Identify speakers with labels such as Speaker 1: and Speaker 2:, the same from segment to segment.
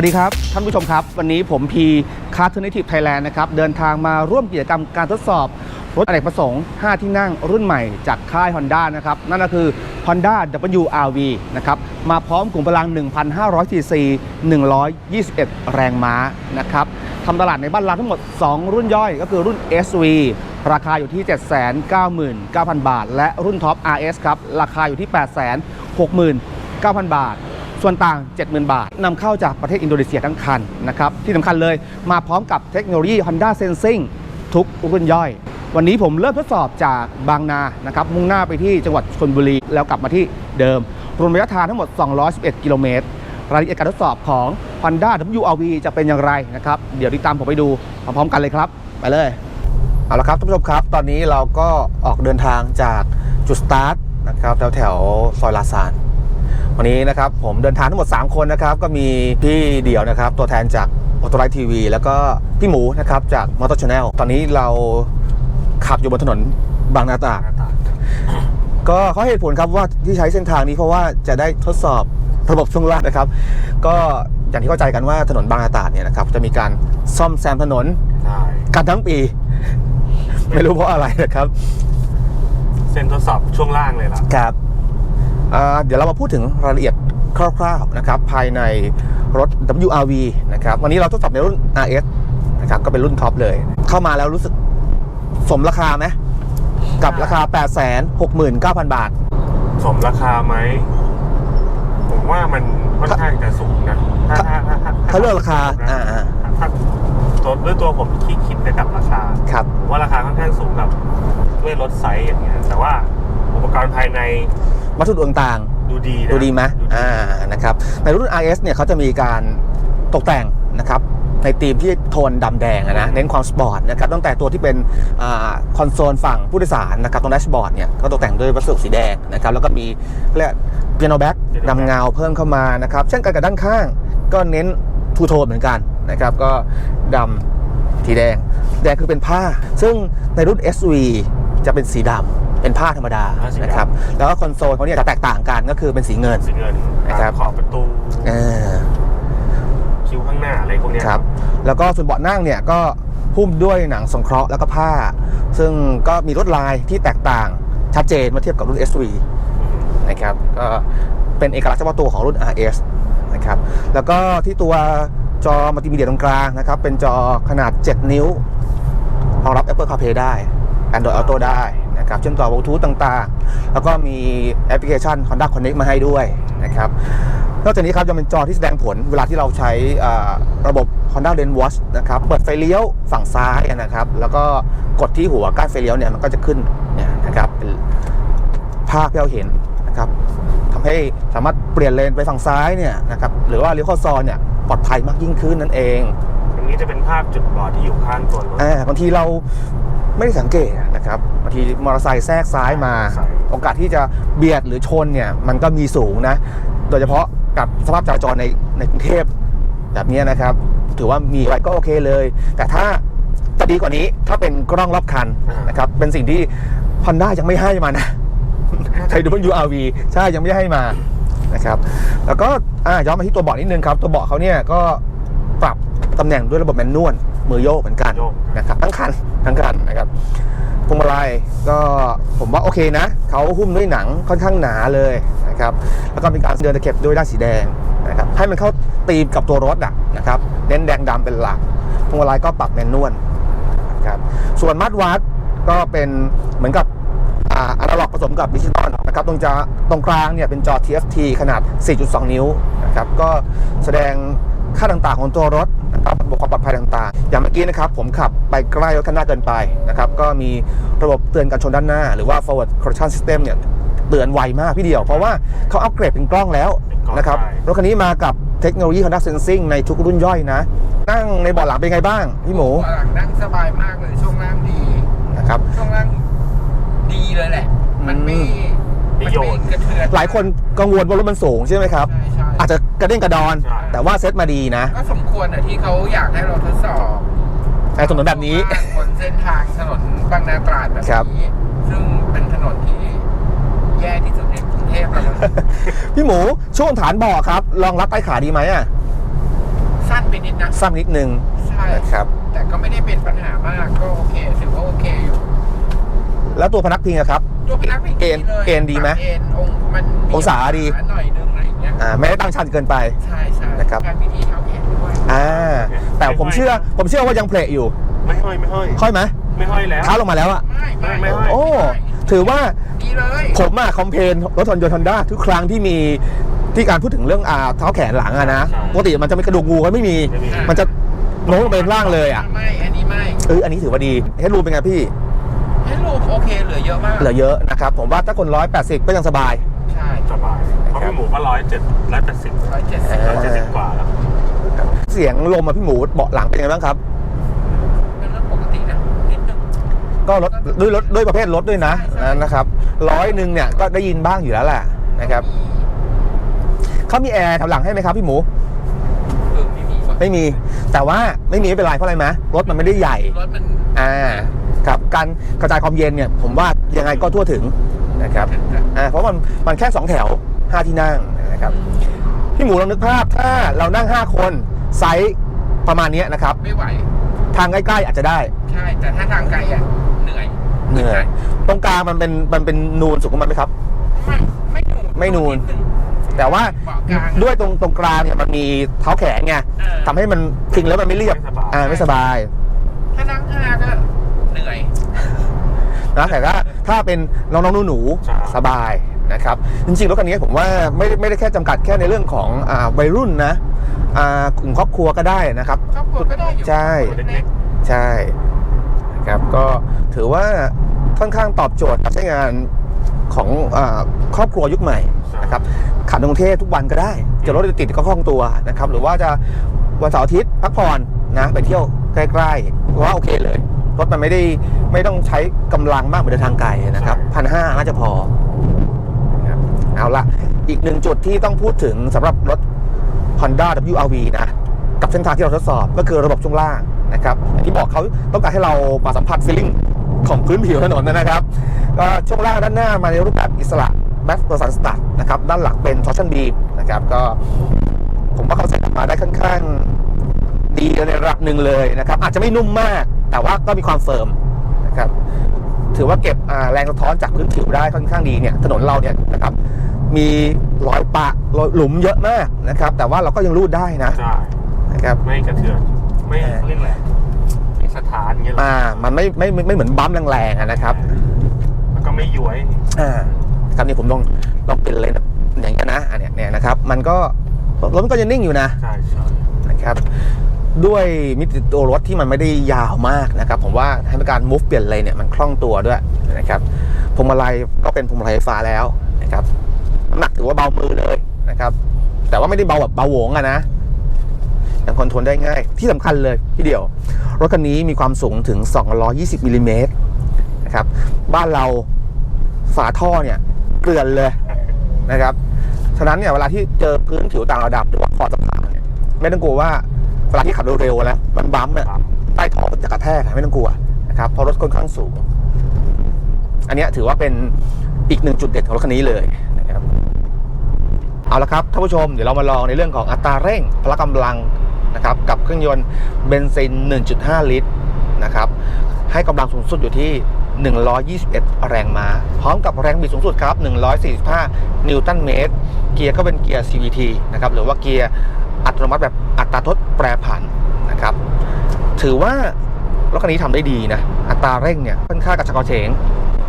Speaker 1: สวัสดีครับ ท่านผู้ชมครับ วันนี้ผมพีคาร์ทเนทีฟไทยแลนด์นะครับ เดินทางมาร่วมกิจกรรมการทดสอบ รถอเนกประสงค์ 5 ที่นั่งรุ่นใหม่จากค่าย Honda นะครับ นั่นก็คือ Honda WRV นะครับ มาพร้อมกลุ่มพลัง 1,500 cc 121 แรงม้านะครับทำตลาดในบ้านเราทั้งหมด 2 รุ่นย่อยก็คือรุ่น SV ราคาอยู่ที่ 799,000 บาท และรุ่นท็อป RS ครับราคาอยู่ที่ 869,000 บาท ส่วนต่าง 70,000 บาทนำเข้าจากประเทศอินโดนีเซียทั้งคันนะครับที่สำคัญเลยมาพร้อมกับเทคโนโลยี Honda Sensing ทุกรุ่นย่อย วันนี้ผมเริ่มทดสอบจากบางนานะครับมุ่งหน้าไปที่จังหวัดชลบุรี แล้วกลับมาที่เดิม รวมระยะทางทั้งหมด 211 กิโลเมตรรายละเอียดการทดสอบของ Honda WRV จะเป็นอย่างไรนะครับ เดี๋ยวติดตามผมไปดูพร้อมๆกันเลยครับ ไปเลย เอาละครับท่านผู้ชมครับ ตอนนี้เราก็ออกเดินทางจากจุดสตาร์ทนะครับแถวแถวซอยลาซาน วันนี้นะครับผมเดินทางทั้งหมด 3 คนนะครับก็มีพี่เดี่ยวนะครับตัวแทนจากออโตไ t ทีวีแล้วก็พี่หมูนะครับจากมอเตอร์ชาแนลตอนนี้เราขับอยู่บนถนนบางนาตราดก็เขาให้เหตุผลครับว่าที่ใช้เส้นทางนี้เพราะว่าจะได้ทดสอบระบบช่วงล่างนะครับ ก็อย่างที่เข้าใจกันว่าถนนบางนาตราดเนี่ยนะครับจะมีการซ่อมแซมถนน
Speaker 2: ใช่
Speaker 1: กันทั้งปี ไม่รู้เพราะอะไรนะครับ
Speaker 2: เส้นทดสอบช่วงล่างเลยล่ะ
Speaker 1: ครับอ่า เดี๋ยวเรามาพูดถึงรายละเอียดคร่าวๆนะครับภายในรถ WRV นะครับวันนี้เราทดสอบในรุ่น RS นะครับก็เป็นรุ่นท็อปเลย เข้ามาแล้วรู้สึกสมราคาไหมกับราคา 869,000 บาท
Speaker 2: สมราคาไหม ผมว่ามันค่อนข้างจะสูงนะ ถ้าถ้าถ้าถ้า
Speaker 1: ถ้าเลือกราคา
Speaker 2: ถ้
Speaker 1: อ่า
Speaker 2: ถ้าตัวด้วยตัวผมคิดคิดไปกับราคา
Speaker 1: ๆครับ
Speaker 2: ผมว่าราคาค่อนข้างสูงกับด้วยรถไซส์อย่างเงี้ยแต่ว่าอุปกรณ์ภายใน
Speaker 1: วัตถุต่าง
Speaker 2: ดูดี
Speaker 1: ๆ
Speaker 2: นะ
Speaker 1: ดูดีไหม
Speaker 2: ดูดี
Speaker 1: อ่านะครับในรุ่น RS เนี่ยเขาจะมีการตกแต่งนะครับในธีมที่โทนดำแดงอะนะเน้นความสปอร์ตนะครับตั้งแต่ตัวที่เป็นอาคอนโซลฝั่งผู้โดยสารนะครับตรงแดชบอร์ดเนี่ยก็ตกแต่งด้วยวัสดุสีแดงนะครับแล้วก็มีเรียกเปียโนแบ็กนำเงาเพิ่มเข้ามานะครับเช่นกันกับด้านข้างก็เน้นทูโทนเหมือนกันนะครับก็ดำสีแดงแดงคือเป็นผ้า ซึ่งในรุ่น SV จะเป็นสีดำเป็นผ้าธรรมดา
Speaker 2: ผ้าสีดำ
Speaker 1: นะครับแล้วก็คอนโซลเขาเนี่ยจะแตกต่างกันก็คือเป็นสีเงิน
Speaker 2: สีเงิน
Speaker 1: นะครับ
Speaker 2: ขอบประตู
Speaker 1: เออ
Speaker 2: คิ้วข้างหน้าอะไรพวกเนี้ย
Speaker 1: ครับแล้วก็ส่วนเบาะนั่งเนี่ยก็หุ้มด้วยหนังสงเคราะห์แล้วก็ผ้า ซึ่งก็มีลวดลายที่แตกต่างชัดเจนเมื่อเทียบกับรุ่น SV นะครับก็เป็นเอกลักษณ์เฉพาะตัวของรุ่น RS นะครับแล้วก็ที่ตัวจอมัลติมีเดียตรงกลางนะครับ เป็นจอขนาด 7 นิ้วรองรับ Apple CarPlay ได้ Android Auto ได้นะครับเชื่อมต่อบลูทูธต่างๆ แล้วก็มีแอปพลิเคชัน Honda Connect มาให้ด้วยนะครับนอกจากนี้ครับยังเป็นจอที่แสดงผลเวลาที่เราใช้อ่าระบบ Honda Lane Watch นะครับเปิดไฟเลี้ยวฝั่งซ้ายนะครับ แล้วก็กดที่หัวก้านไฟเลี้ยวเนี่ยมันก็จะขึ้นเนี่ยนะครับเป็นภาพที่เราเห็นนะครับทำให้สามารถเปลี่ยนเลนไปฝั่งซ้ายเนี่ยนะครับหรือว่าเลี้ยวเข้าซอยเนี่ยปลอดภัยมากยิ่งขึ้นนั่นเอง
Speaker 2: อันนี้จะเป็นภาพจุดบอดที่อยู่ข้างตัวรถ
Speaker 1: อ่าบางทีเรา ไม่ได้สังเกตนะครับบางทีมอเตอร์ไซค์แทรกซ้ายมา
Speaker 2: ใช่
Speaker 1: โอกาสที่จะเบียดหรือชนเนี่ยมันก็มีสูงนะ โดยเฉพาะกับสภาพจราจรในในกรุงเทพแบบเนี้ยนะครับ ถือว่ามีไว้ก็โอเคเลย แต่ถ้าจะดีกว่านี้ถ้าเป็นกล้องรอบคันนะครับ เป็นสิ่งที่ Honda ยังไม่ให้มานะ ไทยดูเป็น URV ใช่ยังไม่ให้มานะครับ แล้วก็อ่าย้อนมาที่ตัวเบาะนิดนึงครับ ตัวเบาะเขาเนี่ยก็ปรับตำแหน่งด้วยระบบแมนนวล มือโยกเหมือนกัน
Speaker 2: โยก
Speaker 1: นะครับทั้งคันทั้งคันนะครับพวงมาลัยก็ผมว่าโอเคนะเขาหุ้มด้วยหนังค่อนข้างหนาเลยนะครับแล้วก็มีการเดินตะเข็บด้วยด้านสีแดงนะครับให้มันเข้าตีมกับตัวรถอะนะครับเน้นแดงดำเป็นหลักพวงมาลัยก็ปรับแมนนวลนะครับส่วนมาตรวัดก็เป็นเหมือนกับอ่าอนาล็อกผสมกับดิจิตอลนะครับตรงจะตรงกลางเนี่ยเป็นจอ TFT ขนาด 4.2 นิ้วนะครับก็แสดง ค่าต่างๆของตัวรถนะครับระบบความปลอดภัยต่างๆ อย่างเมื่อกี้นะครับผมขับไปใกล้รถคันหน้าเกินไปนะครับก็มีระบบเตือนการชนด้านหน้า หรือว่า forward correction system เนี่ยเตือนไวมากพี่เดียว เพราะว่าเขาอัปเกรดเป็นกล้องแล้ว
Speaker 2: เป็นกล้อง
Speaker 1: นะครับ
Speaker 2: ได้
Speaker 1: รถคันนี้มากับเทคโนโลยี Honda Sensing ในทุกรุ่นย่อยนะ นั่งในเบาะหลังเป็นไงบ้าง พี่หมู
Speaker 3: หลังนั่งสบายมากเลยช่วงล่างดี
Speaker 1: นะครับ
Speaker 3: ช่วงล่างดีเลยแหละ มันไม่
Speaker 2: ประโยชน์
Speaker 3: มันไม่กระเทือน
Speaker 1: หลายคนกังวลว่ารถมันสูงใช่ไหมครับ
Speaker 3: ใช่ใช่
Speaker 1: อาจจะกระเด้งกระดอน
Speaker 2: ใช่
Speaker 1: แต่ว่าเซ็ตมาดีนะ
Speaker 3: ก็สมควรอะที่เขาอยากให้เราทดสอบ
Speaker 1: ในถนนแบบนี้
Speaker 3: เพราะว่าบนเส้นทางถนนบางนาตราดแบบ
Speaker 1: ครับ
Speaker 3: นี้ ซึ่งเป็นถนนที่แย่ที่สุดในกรุงเทพแล้วนะ
Speaker 1: พี่หมูช่วงฐานเบาะครับรองรับใต้ขาดีไหมอะ
Speaker 3: สั้นไปนิดนะ
Speaker 1: สั้นนิดนึง
Speaker 3: ใช่
Speaker 1: นะครับ
Speaker 3: แต่ก็ไม่ได้เป็นปัญหามากก็โอเค ถือว่าโอเคอยู่
Speaker 1: แล้วตัวพนักพิงอะครับ
Speaker 3: ตัวพิลักไม่
Speaker 1: เอ็น
Speaker 3: ดีเลย
Speaker 1: เอ็นดีไหม
Speaker 3: เอ็นองค์มันมี
Speaker 1: องศาดี
Speaker 3: หน่อยนึงอะไรอย่างเงี้ย
Speaker 1: อ่าไม่ได้ตั้งชันเกินไป
Speaker 3: ใช่ใช่
Speaker 1: นะครับ
Speaker 3: การพิธีเท้าแขนด้วย
Speaker 1: อ่าแต่ผมเชื่อผมเชื่อว่ายังเพลอยู่
Speaker 2: ไม่ห้อยไม่ห้อย
Speaker 1: ค่อยไหม
Speaker 2: ไม่ห้อยแล้ว
Speaker 1: เท้าลงมาแล้วอะ
Speaker 3: ไม่ไม่
Speaker 2: ไม่ไม่
Speaker 1: โอ้ถือว่า
Speaker 3: ดีเลย
Speaker 1: ผมอะคอมเพลนรถยนต์ยนต์ฮอนด้าทุกครั้งที่มีที่การพูดถึงเรื่องอ่าเท้าแขนหลังอะนะ
Speaker 2: ใช่
Speaker 1: ปกติมันจะไม่กระดูกงูก็ไม่มี
Speaker 2: ไม่มี
Speaker 1: มันจะโน้มลงไปข้างล่างเลยอะ
Speaker 3: ไม่อันนี้ไม่
Speaker 1: เอออันนี้ถือว่าดีเฮดรูมเป็นไงพี่
Speaker 3: ให้รูปโอเคเหลือเยอะมาก
Speaker 1: เหลือเยอะนะครับผมว่าถ้าคน 180 ก็ยังสบาย
Speaker 3: ใช่
Speaker 2: สบายเพราะพี่หมูก็ร้อยเจ็ดร้อยแปดสิบ
Speaker 3: ร้อยเจ็ดสิบ
Speaker 1: เอ
Speaker 2: ร้อยเจ็ดสิบกว่าแล้ว
Speaker 1: เสียงลมอะพี่หมูเบาะหลังเป็นยังไงบ้างครับ
Speaker 3: เป็นเรื่องปกตินะนิดนึง
Speaker 1: ก็รถด้วยรถด้วยประเภทรถด้วยนะ
Speaker 3: ใช่ใช่
Speaker 1: นะครับร้อยหนึ่งเนี่ยก็ได้ยินบ้างอยู่แล้วแหละนะครับเขามีแอร์แถวหลังให้ไหมครับพี่หมู
Speaker 3: เออไม่มีว่ะ
Speaker 1: ไม่มี แต่ว่าไม่มีไม่เป็นไรเพราะอะไรไหมรถมันไม่ได้ใหญ่
Speaker 3: รถมัน
Speaker 1: อ่า ครับการกระจายความเย็นเนี่ยผมว่ายังไงก็ทั่วถึงนะครับอ่าเพราะมันมันแค่ 2 แถว 5 ที่นั่งนะครับพี่หมูลองนึกภาพถ้าเรานั่ง 5 คนไซส์ประมาณเนี้ยนะครับ
Speaker 3: ไม่ไหว
Speaker 1: ทางใกล้ๆอาจจะได้
Speaker 3: ใช่ แต่ถ้าทางไกลอะเหนื่อย
Speaker 1: เหนื่อยตรงกลางมันเป็นมันเป็นนูนสูงของมันไหมครับ
Speaker 3: ไม่ไม่นูน
Speaker 1: ไม่นูน
Speaker 3: ดง
Speaker 1: แต่ว่า
Speaker 3: เบาะกลาง
Speaker 1: ด้วยตรงตรงกลางเนี่ยมันมีเท้าแขนไง
Speaker 3: เออ
Speaker 1: ทำให้มันพิงแล้วมันไม่เรียบ
Speaker 2: ไม่สบาย
Speaker 1: อ่าไม่สบาย
Speaker 3: ถ้านั่งห้าก็เหนื่อย
Speaker 1: นะแต่ถ้าถ้าเป็นน้องๆหนู
Speaker 2: ใช่
Speaker 1: ๆสบายนะครับจริงๆรถคันนี้ผมว่าไม่ได้ไม่ได้แค่จำกัดแค่ในเรื่องของอ่าวัยรุ่นนะอ่ากลุ่มครอบครัวก็ได้นะครับ
Speaker 3: ครอบครัวก็ได้อยู่
Speaker 1: ใช่
Speaker 2: ตัวเล็ก
Speaker 1: ใช่นะครับก็ถือว่าค่อนข้างตอบโจทย์การใช้งานของอาครอบครัวยุคใหม่นะครับขับในกรุงเทพทุกวันก็ได้ จะรถติดๆก็คล่องตัวนะครับ หรือว่าจะวันเสาร์อาทิตย์พักผ่อนนะไปเที่ยวใกล้ๆว่าโอเคเลย รถมันไม่ได้ไม่ต้องใช้กำลังมากเหมือนเดินทางไกลนะครับพันห้าน่าจะพอนะครับเอาละอีกหนึ่งจุดที่ต้องพูดถึงสำหรับรถ Honda WRV นะกับเส้นทางที่เราทดสอบก็คือระบบช่วงล่างนะครับอย่างที่บอกเขาต้องการให้เรามาสัมผัสฟีลลิ่งของพื้นผิวถนนนะครับก็ช่วงล่างด้านหน้ามาในรูปแบบอิสระแบ็คเปอร์สันสตัดนะครับด้านหลังเป็นทอร์ชันบีนะครับก็ผมว่าเขาใส่ออกมาได้ค่อนข้างดีในระดับหนึ่งเลยนะครับ อาจจะไม่นุ่มมาก แต่ว่าก็มีความเฟิร์มนะครับถือว่าเก็บอ่าแรงสะท้อนจากพื้นผิวได้ค่อนข้างดีเนี่ยถนนเราเนี่ยนะครับมีรอยปะรอยหลุมเยอะมากนะครับ แต่ว่าเราก็ยังรูดได้นะ
Speaker 2: ๆใช่
Speaker 1: นะครับ
Speaker 2: ไม่กระเทือนไม่
Speaker 1: เออ
Speaker 2: เขาเรียกอะไรไม่สถานอย่างเงี้ยหรอ
Speaker 1: อ่ามันไม่ไม่ไม่ไม่เหมือนบัมป์แรงๆอะนะครับ
Speaker 2: แล้วก็ไม่ย้วย
Speaker 1: อ่าครับนี่ผมลองลองเป็นเลนแบบอย่างเงี้ยนะอันเนี้ยเนี่ยนะครับ มันก็รถมันก็ยังนิ่งอยู่นะ
Speaker 2: ใช่ใช่
Speaker 1: นะครับ ด้วยมิติตัวรถที่มันไม่ได้ยาวมากนะครับ ผมว่าให้การ move เปลี่ยนเลนเนี่ยมันคล่องตัวด้วยนะครับพวงมาลัยก็เป็นพวงมาลัยไฟฟ้าแล้วนะครับหนักถือว่าเบามือเลยนะครับ แต่ว่าไม่ได้เบาแบบเบาหวงอะนะยังคอนโทรลได้ง่าย ที่สำคัญเลยพี่เดียว รถคันนี้มีความสูงถึง 220มิลลิเมตรนะครับ บ้านเราฝาท่อเนี่ยเกลื่อนเลยนะครับ ฉะนั้นเนี่ยเวลาที่เจอพื้นผิวต่างระดับหรือว่าขอบสะพานเนี่ยไม่ต้องกลัวว่า เวลาที่ขับเร็วๆแล้วมันบัมป์เนี่ย
Speaker 2: ครับ
Speaker 1: ใต้ท้องจะกระแทกไม่ต้องกลัวนะครับเพราะรถค่อนข้างสูง อันเนี้ยถือว่าเป็นอีกหนึ่งจุดเด่นของรถคันนี้เลยนะครับเอาละครับท่านผู้ชมเดี๋ยวเรามาลองในเรื่องของอัตราเร่งพละกำลังนะครับกับเครื่องยนต์เบนซิน 1.5 ลิตรนะครับให้กำลังสูงสุดอยู่ที่ 121 แรงม้า พร้อมกับแรงบิดสูงสุดครับ 145 นิวตันเมตร เกียร์ก็เป็นเกียร์ CVT นะครับ หรือว่าเกียร์ อัตโนมัติแบบอัตราทดแปรผันนะครับ ถือว่ารถคันนี้ทำได้ดีนะ อัตราเร่งเนี่ยค่อนข้างกระฉับกระเฉง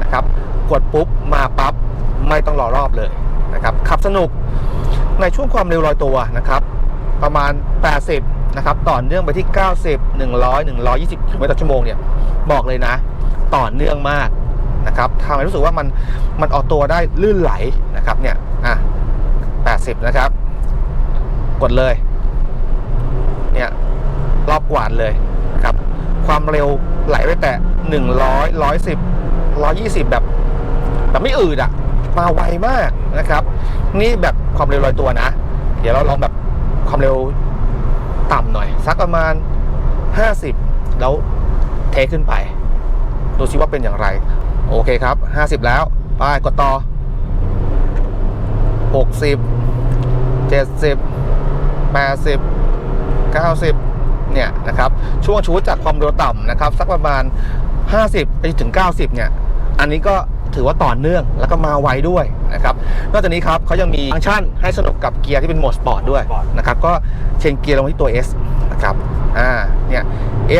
Speaker 1: นะครับกดปุ๊บมาปั๊บไม่ต้องรอรอบเลยนะครับขับสนุกในช่วงความเร็วลอยตัวนะครับประมาณ 80 นะครับ ต่อเนื่องไปที่ 90 100 120กิโลเมตรต่อชั่วโมงเนี่ย บอกเลยนะ ต่อเนื่องมากนะครับทำให้รู้สึกว่ามัน มันออกตัวได้ลื่นไหลนะครับ เนี่ย อะ 80 นะครับ กดเลย เนี่ยรอบกวาดเลยนะครับ ความเร็วไหลไปแต่หนึ่งร้อยร้อยสิบร้อยี่สิบแบบแบบไม่อืดอะมาไวมากนะครับ นี่แบบความเร็วลอยตัวนะ เดี๋ยวเราลองแบบความเร็วต่ำหน่อย สักประมาณ 50 แล้วเทขึ้นไป ดูซิว่าเป็นอย่างไร โอเคครับ 50 แล้วไปกดต่อ 60 70 80 90 เนี่ยนะครับ ช่วงชูจากความเร็วต่ำนะครับ สักประมาณ 50 ไปถึง 90 เนี่ย อันนี้ก็ถือว่าต่อเนื่องแล้วก็มาไวด้วยนะครับ นอกจากนี้ครับเขายังมีฟังก์ชันให้สนุกกับเกียร์ที่เป็นโหมดสปอร์ตด้วย
Speaker 2: สปอร์ต
Speaker 1: นะครับ ก็เชนเกียร์ลงที่ตัว S นะครับ อ่า เนี่ย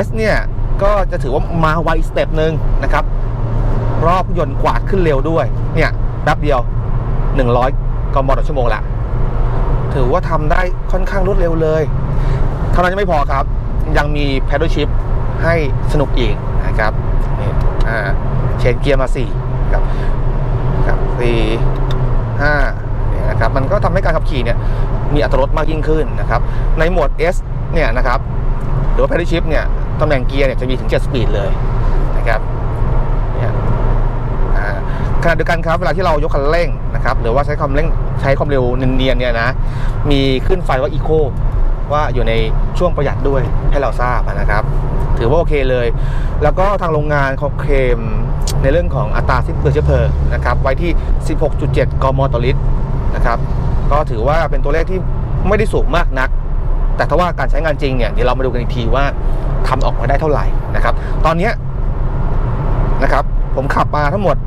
Speaker 1: S เนี่ย ก็จะถือว่ามาไวสเต็ปหนึ่งนะครับ รอบยนต์กวาดขึ้นเร็วด้วย เนี่ยแป๊บเดียว 100กมต่อชั่วโมงละ ถือว่าทำได้ค่อนข้างรวดเร็วเลยเท่านั้นยังไม่พอครับ ยังมี paddle shift ให้สนุกอีกนะครับนี่อ่าเชนเกียร์มา4ครับครับ4 5เนี่ยนะครับมันก็ทำให้การขับขี่เนี่ยมีอัตราลดมากยิ่งขึ้นนะครับในโหมด S เนี่ยนะครับหรือว่า paddle shift เนี่ยตำแหน่งเกียร์เนี่ยจะมีถึง 7 สปีดเลยนะครับเนี่ยอ่าขณะเดียวกันครับเวลาที่เรายกคันเร่งนะครับหรือว่าใช้ความเร่ง ใช้ความเร็วเนียนๆเนี่ยนะ มีขึ้นไฟว่าอีโคว่าอยู่ในช่วงประหยัดด้วยให้เราทราบนะครับ ถือว่าโอเคเลย แล้วก็ทางโรงงานเขาเคลมในเรื่องของอัตราสิ้นเปลืองเชื้อเพลิงนะครับ ไว้ที่ 16.7 กมต่อลิตรนะครับ ก็ถือว่าเป็นตัวเลขที่ไม่ได้สูงมากนัก แต่ถ้าว่าการใช้งานจริงเนี่ยเดี๋ยวเรามาดูกันอีกทีว่าทำออกมาได้เท่าไหร่นะครับ ตอนนี้นะครับผมขับมาทั้งหมด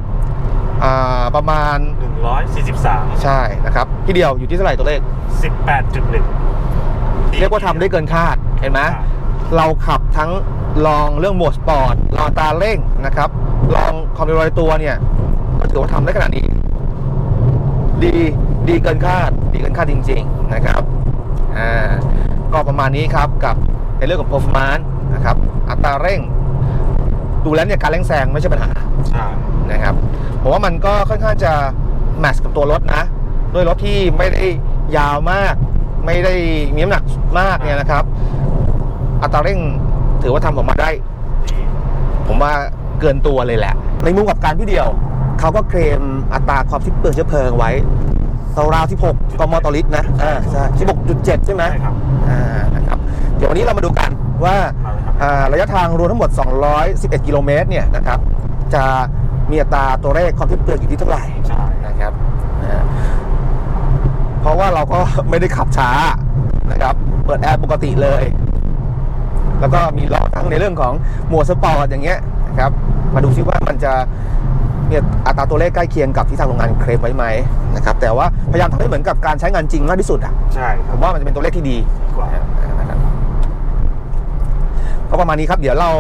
Speaker 1: ประมาณ
Speaker 2: 143
Speaker 1: ใช่นะครับพี่เดียวอยู่ที่เท่าไหร่ตัวเลข
Speaker 2: 18.1
Speaker 1: เรียกว่าทำได้เกินคาดเห็นไหมเราขับทั้งลองเรื่องโหมดสปอร์ตลองอัตราเร่งนะครับ ลองความเร็วลอยตัวเนี่ยก็ถือว่าทำได้ขนาดนี้ ดีดีเกินคาด ดีเกินคาดจริง ๆนะครับอ่าก็ประมาณนี้ครับกับในเรื่องของ performance นะครับอัตราเร่ง ดูแล้วเนี่ยการเร่งแซงไม่ใช่ปัญหา
Speaker 2: ใช่
Speaker 1: นะครับผมว่ามันก็ค่อนข้างจะ แมทช์กับตัวรถนะ ด้วยรถที่ไม่ได้ยาวมาก ไม่ได้มีน้ำหนักมากเนี่ยนะครับ อัตราเร่งถือว่าทำออกมาได้
Speaker 2: ดี
Speaker 1: ผมว่าเกินตัวเลยแหละ ในมุมกับการพี่เดียว เขาก็เคลมอัตราความสิ้นเปลืองเชื้อเพลิงไว้ราวๆ16กมต่อลิตรนะอ่าใช่16.7 ใช่ไหม
Speaker 2: ใช่ครับ
Speaker 1: อ่านะครับ เดี๋ยววันนี้เรามาดูกันว่า
Speaker 2: มาเลยครับ
Speaker 1: อ่าระยะทางรวมทั้งหมด 211 กิโลเมตรเนี่ยนะครับ จะมีอัตราตัวเลขความสิ้นเปลืองอยู่ที่เท่าไหร่
Speaker 2: ใช่
Speaker 1: นะครับอ่าเพราะว่าเราก็ ไม่ได้ขับช้านะครับ เปิดแอร์ปกติเลย แล้วก็มีล้อกทั้งในเรื่องของหมวดสปอร์ตอย่างเงี้ยนะครับ มาดูซิว่ามันจะมีอัตราตัวเลขใกล้เคียงกับที่ทางโรงงานเคลมไว้ไหมนะครับ แต่ว่าพยายามทำให้เหมือนกับการใช้งานจริงมากที่สุดอะ
Speaker 2: ใช่
Speaker 1: ผ
Speaker 2: รับ
Speaker 1: มว่ามันจะเป็นตัวเลขที่ดี
Speaker 2: กว่า
Speaker 1: นะครับก็ประมาณนี้ครับ เดี๋ยวเรา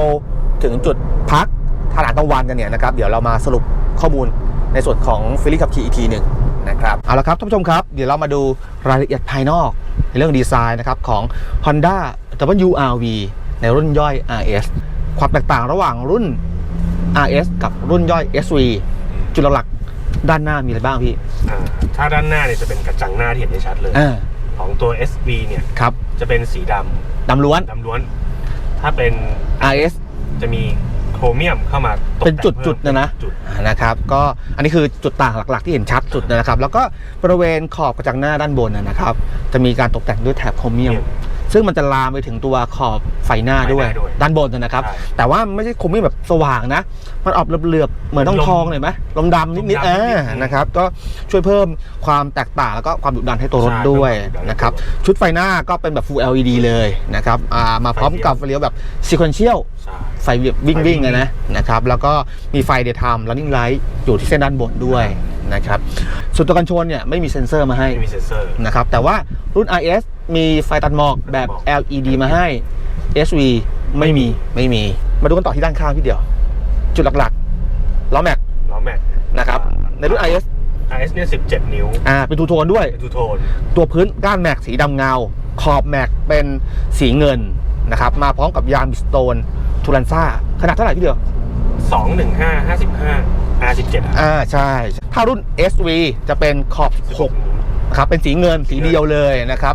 Speaker 1: ถึงจุดพักทานอาหารกลางวันกันเนี่ยนะครับ เดี๋ยวเรามาสรุปข้อมูลในส่วนของฟิลิปขับขี่อีกทีหนึ่ง ครับเอาละครับท่านผู้ชมครับ เดี๋ยวเรามาดูรายละเอียดภายนอกในเรื่องดีไซน์นะครับของ Honda WRV ในรุ่นย่อย RS ความแตกต่างระหว่างรุ่น RS กับรุ่นย่อย SV จุดหลักๆด้านหน้ามีอะไรบ้างพี่
Speaker 2: อ่าถ้าด้านหน้าเนี่ยจะเป็นกระจังหน้าที่เห็นได้ชัดเลย
Speaker 1: อ่า
Speaker 2: ของตัว SV เนี่ย
Speaker 1: ครับ
Speaker 2: จะเป็นสีด
Speaker 1: ดำล้วนำ
Speaker 2: ดำล้วน ถ้าเป็น
Speaker 1: RS
Speaker 2: จะมี โครเมียมเข้ามาตก
Speaker 1: เป็น
Speaker 2: แต่ง
Speaker 1: จุด
Speaker 2: พิ่ม
Speaker 1: ๆนะนะ
Speaker 2: จุด
Speaker 1: นะครับก็อันนี้คือจุดต่างหลักๆ ที่เห็นชัดสุดนะครับ แล้วก็บริเวณขอบกระจังหน้าด้านบนนะนะครับ จะมีการตกแต่งด้วยแถบโครเมียม ซึ่งมันจะลามไปถึงตัวขอบไฟหน้าด้วย
Speaker 2: ไฟหน้าด้วย
Speaker 1: ด้านบนนะครับ
Speaker 2: ใช่
Speaker 1: แต่ว่าไม่ใช่โครเมียมแบบสว่างนะ มันออกเหลือบๆเหมือนทอง
Speaker 2: ลม
Speaker 1: ทองเลยไหมลมดำนิด
Speaker 2: ลม
Speaker 1: ๆ
Speaker 2: ดำ
Speaker 1: อ่า
Speaker 2: นิดๆ
Speaker 1: นะครับ ก็ช่วยเพิ่มความแตกต่างแล้วก็ความดุดันให้ตัวรถ
Speaker 2: ใช่
Speaker 1: ด้วย
Speaker 2: เพิ่มความดุดัน
Speaker 1: นะครับ
Speaker 2: ให้ตัวรถ
Speaker 1: ชุดไฟหน้าก็เป็นแบบ Full LED เลยนะครับอ่ามาพร้อมกับไฟเลี้ยวแบบ sequential
Speaker 2: ใช่
Speaker 1: ไฟวิ่ง
Speaker 2: ไฟวิ่
Speaker 1: วิ่ง
Speaker 2: ง
Speaker 1: นะนะนะครับ แล้วก็มีไฟเดย์ไทม์ running light อยู่ที่เส้นด้านบนด้วย นะครับส่วนตัวกันชนเนี่ยไม่มีเซ็นเซอร์มาให้
Speaker 2: ไม่มีเซ็นเซอร์
Speaker 1: นะครับแต่ว่ารุ่น RS มีไฟตัดหมอกแบบ LED มาให้ SV ไม่มีไม่มี มาดูกันต่อที่ด้านข้างพี่เดียว จุดหลักๆล้อแม็ก
Speaker 2: ล้อแม็ก
Speaker 1: นะครับในรุ่น RS
Speaker 2: RS เนี่ย17 นิ้ว
Speaker 1: อ่าเป็นทูโทนด้วย
Speaker 2: เป็นทูโทน
Speaker 1: ตัวพื้นก้านแม็กสีดำเงา ขอบแม็กเป็นสีเงินนะครับมาพร้อมกับยางบิสโตนทูรันซ่าขนาดเท่าไหร่พี่เดียว
Speaker 2: 215 55 R17 อะ
Speaker 1: อ่าใช่ ถ้ารุ่น SV จะเป็นขอบ6นะครับ เป็นสีเงินสีเดียวเลยนะครับ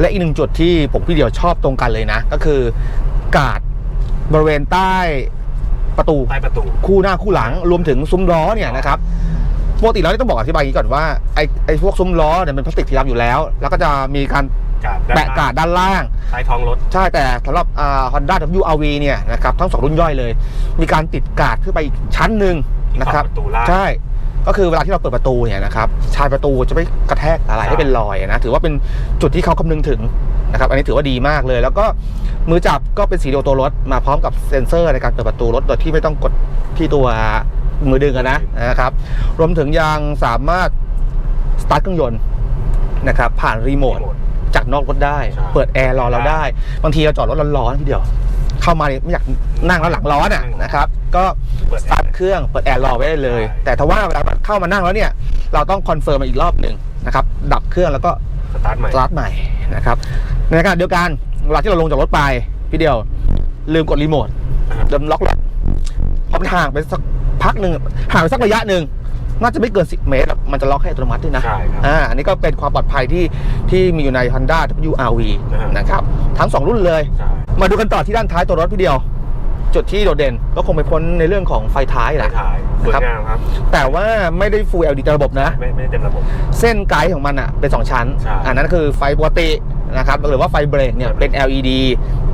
Speaker 1: และอีกหนึ่งจุดที่ผมพี่เดียวชอบตรงกันเลยนะ ก็คือกาดบริเวณใต้ประตู
Speaker 2: ใต้ประตู
Speaker 1: คู่หน้าคู่หลังรวมถึงซุ้มล้อเนี่ยนะครับปกติแล้วต้องบอกอธิบายอย่างนี้ก่อนว่าไอ้ไอ้พวกซุ้มล้อเนี่ยเป็นพลาสติกที่รับอยู่แล้ว แล้วก็จะมีการ
Speaker 2: กาดด้น
Speaker 1: แปะกาดด้านล่าง
Speaker 2: ใต้ท้องรถ
Speaker 1: ใช่แต่สำหรับอ่า Honda WRV เนี่ยนะครับทั้งสองรุ่นย่อยเลย มีการติดกาดขึ้นไปอีกชั้นหนึ่ง นะครับ
Speaker 2: ที่ขอบประตูล่าง
Speaker 1: ใช่ก็คือเวลาที่เราเปิดประตูเนี่ยนะครับชายประตูจะไม่กระแทกอะไร
Speaker 2: ใช่
Speaker 1: ให้เป็นรอยนะถือว่าเป็นจุดที่เขาคำนึงถึงนะครับอันนี้ถือว่าดีมากเลย แล้วก็มือจับก็เป็นสีเดียวตัวรถมาพร้อมกับเซ็นเซอร์ในการเปิดประตูรถโดยที่ไม่ต้องกดที่ตัวมือดึงอะนะนะครับ รวมถึงยังสามารถสตาร์ทเครื่องยนต์นะครับผ่านรีโมท
Speaker 2: รีโมท
Speaker 1: จากนอกรถได้
Speaker 2: ใช่
Speaker 1: เปิดแอร์รอเราได้ บางทีเราจอดรถร้อนๆทีเดียว เข้ามาเนี่ยไม่อยากนั่งแล้วหลังร้อนอะนะครับ ก็
Speaker 2: เปิด
Speaker 1: สตาร์ทเครื่องเปิดแอร์รอไว้ได้เลย
Speaker 2: ใช่
Speaker 1: แต่ถ้าว่าเวลาเข้ามานั่งแล้วเนี่ย เราต้องคอนเฟิร์มมาอีกรอบหนึ่งนะครับดับเครื่องแล้วก็
Speaker 2: สตาร์ทใหม่
Speaker 1: สตาร์ทใหม่นะครับในขณะเดียวกันเวลาที่เราลงจากรถไปพี่เดียวลืมกดรีโมท
Speaker 2: อ่า
Speaker 1: เดิมล็อกรถพอมันห่างไปสักพักหนึ่งห่างไปสักระยะหนึ่ง น่าจะไม่เกิน 10 เมตรอะมันจะล็อกให้อัตโนมัติด้วยนะ
Speaker 2: ใช่ครับ
Speaker 1: อ่า อันนี้ก็เป็นความปลอดภัยที่ที่มีอยู่ใน Honda WRV
Speaker 2: นะฮะ
Speaker 1: นะครับ ทั้ง 2 รุ่นเลย
Speaker 2: ใช่
Speaker 1: มาดูกันต่อที่ด้านท้ายตัวรถพี่เดียว จุดที่โดดเด่นก็คงไปพ้นในเรื่องของไฟท้ายแหละ
Speaker 2: ถ่ายสวย
Speaker 1: นะครับ
Speaker 2: งามครับ
Speaker 1: แต่ว่าไม่ได้ Full LED ระบบนะ
Speaker 2: ไม่ไม่ได้เต็มระบบ
Speaker 1: เส้นไกด์ของมันอะเป็น 2 ชั้น
Speaker 2: ใช่
Speaker 1: อันนั้นคือไฟปกตินะครับหรือว่าไฟเบรกเนี่ยเป็น LED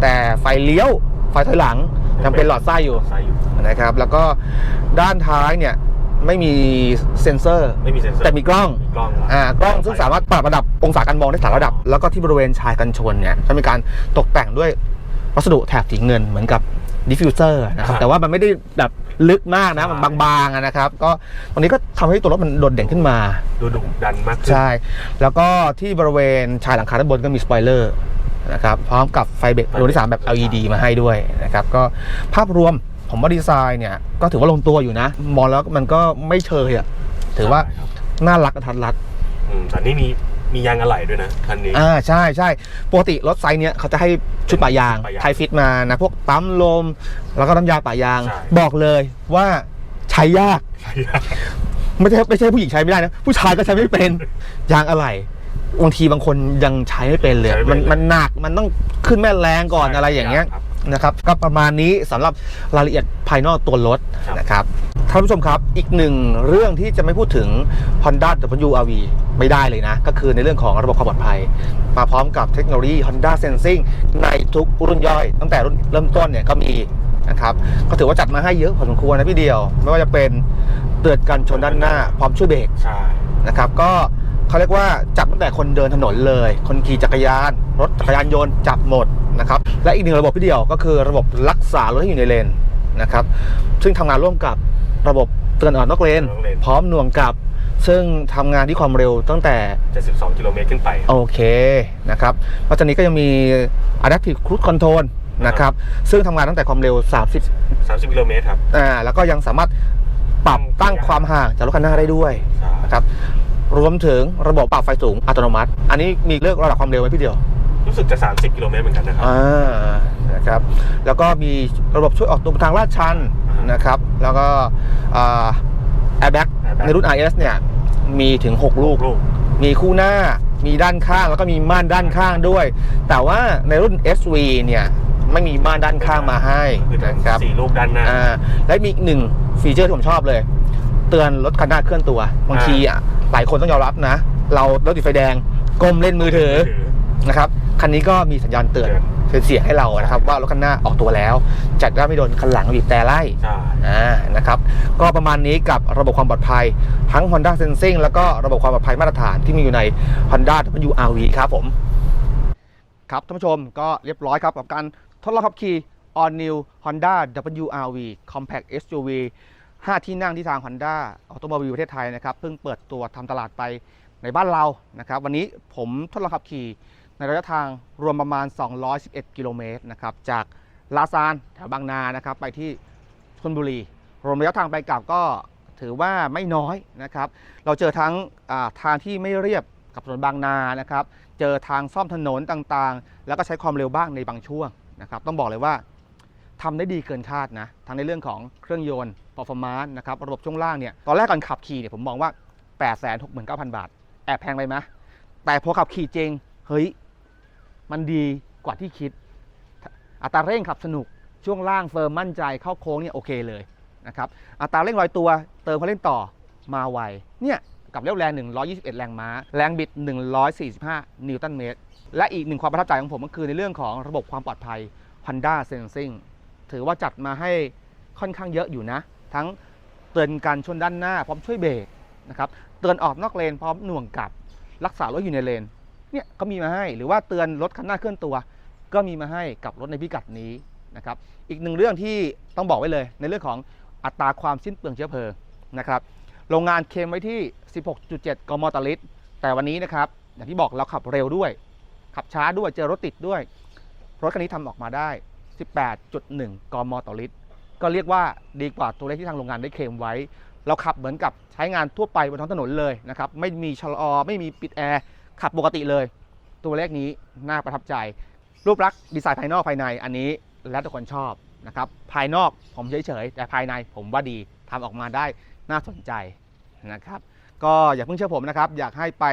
Speaker 1: แต่ไฟเลี้ยว ไฟถอยหลังยังเป็นหลอดไส้อยู่
Speaker 2: ใส่อยู่
Speaker 1: นะครับ แล้วก็ด้านท้ายเนี่ย ไม่มีเซ็นเซอร์
Speaker 2: ไม่มีเซ็นเซอร์
Speaker 1: แต่มีกล้อง
Speaker 2: มีกล้อง
Speaker 1: อ่ากล้องซึ่งสามารถปรับระดับองศาการมองได้สามระดับ แล้วก็ที่บริเวณชายกันชนเนี่ยจะมีการตกแต่งด้วยวัสดุแถบสีเงินเหมือนกับดิฟฟิวเซอร์นะครับแต่ว่ามันไม่ได้แบบลึกมากนะ มันบางๆอะนะครับ ก็ตรงนี้ก็ทำให้ตัวรถมันโดดเด่นขึ้นมา
Speaker 2: ดูดุดันมากขึ้น
Speaker 1: ใช่ แล้วก็ที่บริเวณชายหลังคาด้านบนก็มีสปอยเลอร์นะครับ พร้อมกับไฟเบรกดวงที่ 3 แบบ LED มาให้ด้วยนะครับ ก็ภาพรวม ผมว่าดีไซน์เนี่ยก็ถือว่าลงตัวอยู่นะ มองแล้วมันก็ไม่เชยอะถือว่า
Speaker 2: ใช่ครับ
Speaker 1: น่ารักกระทัดรัด
Speaker 2: อืมแต่นี่มีมียางอะไหล่ด้วยนะคันนี้
Speaker 1: อ่าใช่ใช่ปกติรถไซส์เนี้ยเขาจะให้ชุดป่ายาง
Speaker 2: ป่ายาง
Speaker 1: ไทยฟิตมานะพวกปั๊มลม แล้วก็น้ำยาป่ายาง
Speaker 2: ใช่
Speaker 1: บอกเลยว่าใช้ยาก
Speaker 2: ใช่
Speaker 1: ไม่ใช่ไม่ใช่ผู้หญิงใช้ไม่ได้นะ ผู้ชายก็ใช้ไม่เป็นยางอะไรบางทีบางคนยังใช้ไม่เป็นเลย มันมันหนักมันต้องขึ้นแม่แรงก่อนอะไรอย่างเงี้ย
Speaker 2: ครับ
Speaker 1: นะครับก็ประมาณนี้สำหรับรายละเอียดภายนอกตัวรถ
Speaker 2: ครับ
Speaker 1: นะครับท่านผู้ชมครับอีกหนึ่งเรื่องที่จะไม่พูดถึง Honda WRV ไม่ได้เลยนะ ก็คือในเรื่องของระบบความปลอดภัย มาพร้อมกับเทคโนโลยี Honda Sensing ในทุกรุ่นย่อย ตั้งแต่รุ่นเริ่มต้นเนี่ยก็มีนะครับก็ถือว่าจัดมาให้เยอะพอสมควรนะพี่เดียว ไม่ว่าจะเป็นเตือนกันชนด้านหน้า พร้อมช่วยเบรก
Speaker 2: ใช่
Speaker 1: นะครับก็ เขาเรียกว่าจับตั้งแต่คนเดินถนนเลย คนขี่จักรยาน รถจักรยานยนต์จับหมดนะครับและอีกหนึ่งระบบพี่เดียวก็คือระบบรักษารถให้อยู่ในเลนนะครับซึ่งทำงานร่วมกับระบบเตือนออกนอกเลน
Speaker 2: นอกเลน
Speaker 1: พร้อมหน่วงกลับซึ่งทำงานที่ความเร็วตั้งแต่
Speaker 2: 72 กิโลเมตรขึ้นไป
Speaker 1: โอเคนะครับแล้วตอนนี้ก็ยังมี Adaptive Cruise Control นะครับซึ่งทำงานตั้งแต่ความเร็ว 30
Speaker 2: 30 กิโลเมตรครับ
Speaker 1: อ่าแล้วก็ยังสามารถปรับตั้งความห่างจากรถคันหน้าได้ด้วย
Speaker 2: ใช่
Speaker 1: นะครับ รวมถึงระบบปรับไฟสูงอัตโนมัติ อันนี้มีเลือกระดับความเร็วไหมพี่เดียว
Speaker 2: รู้สึกจะ 30 กิโลเมตรเหมือนกันนะครับ
Speaker 1: อ่านะครับแล้วก็มีระบบช่วยออกตัวทางลาดชัน
Speaker 2: อ่าน
Speaker 1: นะครับ แล้วก็แอร์แบ็ก
Speaker 2: airbag
Speaker 1: ในรุ่น RS เนี่ย มีถึง 6 ลูก
Speaker 2: ลูก
Speaker 1: มีคู่หน้า มีด้านข้าง แล้วก็มีม่านด้านข้างด้วย แต่ว่าในรุ่น SV เนี่ย ไม่มีม่านด้านข้างมาให้
Speaker 2: คือทั้ง
Speaker 1: นะครับ
Speaker 2: สี่ลูกด้านหน้า
Speaker 1: อ่าและมีอีกหนึ่งฟีเจอร์ที่ผมชอบเลย เตือนรถคันหน้าเคลื่อนตัวบางทีอะหลายคนต้องยอมรับนะ เรารถติดไฟแดงก้มเล่นมือถือนะครับคันนี้ก็มีสัญญาณเตือน
Speaker 2: เตือน
Speaker 1: เป็นเสียงให้เรานะครับว่ารถคันหน้าออกตัวแล้วจัดได้ไม่โดนคันหลังบีบแต่ไล่
Speaker 2: ใช่
Speaker 1: อ่านะครับก็ประมาณนี้กับระบบความปลอดภัย ทั้ง Honda Sensing แล้วก็ระบบความปลอดภัยมาตรฐานที่มีอยู่ใน Honda WRV ครับผม ครับท่านผู้ชมก็เรียบร้อยครับกับการทดลองขับขี่ All New Honda WRV Compact SUV 5 ที่นั่งที่ทาง Honda Automobile ประเทศไทยนะครับเพิ่งเปิดตัวทำตลาดไปในบ้านเรานะครับวันนี้ผมทดลองขับขี่ในระยะทางรวมประมาณ 211 กิโลเมตรนะครับจากลาซานแถวบางนานะครับไปที่ชลบุรี รวมระยะทางไปกลับก็ถือว่าไม่น้อยนะครับ เราเจอทั้งทางที่ไม่เรียบกับถนนบางนานะครับ เจอทางซ่อมถนนต่างๆ แล้วก็ใช้ความเร็วบ้างในบางช่วงนะครับ ต้องบอกเลยว่า ทำได้ดีเกินคาดนะทั้งในเรื่องของเครื่องยนต์ performance นะครับระบบช่วงล่างเนี่ยตอนแรกก่อนขับขี่เนี่ยผมมองว่า 869,000 บาท แอบแพงไปไหมแต่พอขับขี่จริงเฮ้ยมันดีกว่าที่คิด อัตราเร่งขับสนุกช่วงล่างเฟิร์มมั่นใจเข้าโค้งเนี่ยโอเคเลยนะครับอัตราเร่งลอยตัวเติมคันเร่งต่อมาไวเนี่ยกับเรี่ยวแรง 121 แรงม้า แรงบิด 145 นิวตันเมตร และอีกหนึ่งความประทับใจของผมก็คือในเรื่องของระบบความปลอดภัย Honda Sensing ถือว่าจัดมาให้ค่อนข้างเยอะอยู่นะ ทั้งเตือนการชนด้านหน้า พร้อมช่วยเบรกนะครับเตือนออกนอกเลนพร้อมหน่วงกลับ รักษารถอยู่ในเลนเนี่ยก็มีมาให้หรือว่าเตือนรถคันหน้าเคลื่อนตัว ก็มีมาให้กับรถในพิกัดนี้นะครับอีกหนึ่งเรื่องที่ต้องบอกไว้เลย ในเรื่องของอัตราความสิ้นเปลืองเชื้อเพลิงนะครับโรงงานเคมไว้ที่ 16.7 กมต่อลิตร แต่วันนี้นะครับอย่างที่บอกเราขับเร็วด้วย ขับช้าด้วยเจอรถติดด้วย รถคันนี้ทำออกมาได้ 18.1 กมต่อลิตร ก็เรียกว่าดีกว่าตัวเลขที่ทางโรงงานได้เคลมไว้ เราขับเหมือนกับใช้งานทั่วไปบนท้องถนนเลยนะครับ ไม่มีชะลอ ไม่มีปิดแอร์ ขับปกติเลย ตัวเลขนี้น่าประทับใจ รูปลักษณ์ดีไซน์ภายนอกภายในอันนี้แล้วแต่คนชอบนะครับ ภายนอกผมเฉยๆ แต่ภายในผมว่าดีทำออกมาได้น่าสนใจนะครับ ก็อย่าเพิ่งเชื่อผมนะครับ อยากให้ไป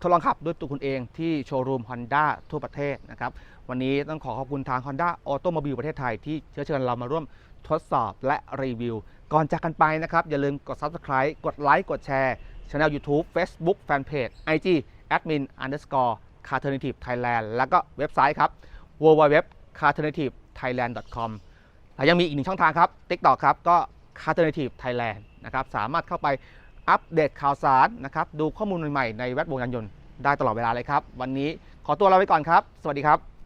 Speaker 1: ทดลองขับด้วยตัวคุณเองที่โชว์รูม Honda ทั่วประเทศนะครับ วันนี้ต้องขอขอบคุณทาง Honda Automobile ประเทศไทยที่เชื้อเชิญเรามาร่วมทดสอบและรีวิว ก่อนจากกันไปนะครับ อย่าลืมกด Subscribe กดไลค์กดแชร์ช่อง YouTube Facebook Fanpage IG admin underscore c a r t e r n a t i v e Thailand แล้วก็เว็บไซต์ครับ www c a r t e r n a t i v e thailand com และยังมีอีกหนึ่งช่องทางครับ TikTok ครับก็ c a r t e r n a t i v e Thailand นะครับสามารถเข้าไป อัปเดตข่าวสารนะครับ ดูข้อมูลใหม่ๆในแวดวงยานยนต์ได้ตลอดเวลาเลยครับ วันนี้ขอตัวลาไปก่อนครับ สวัสดีครับ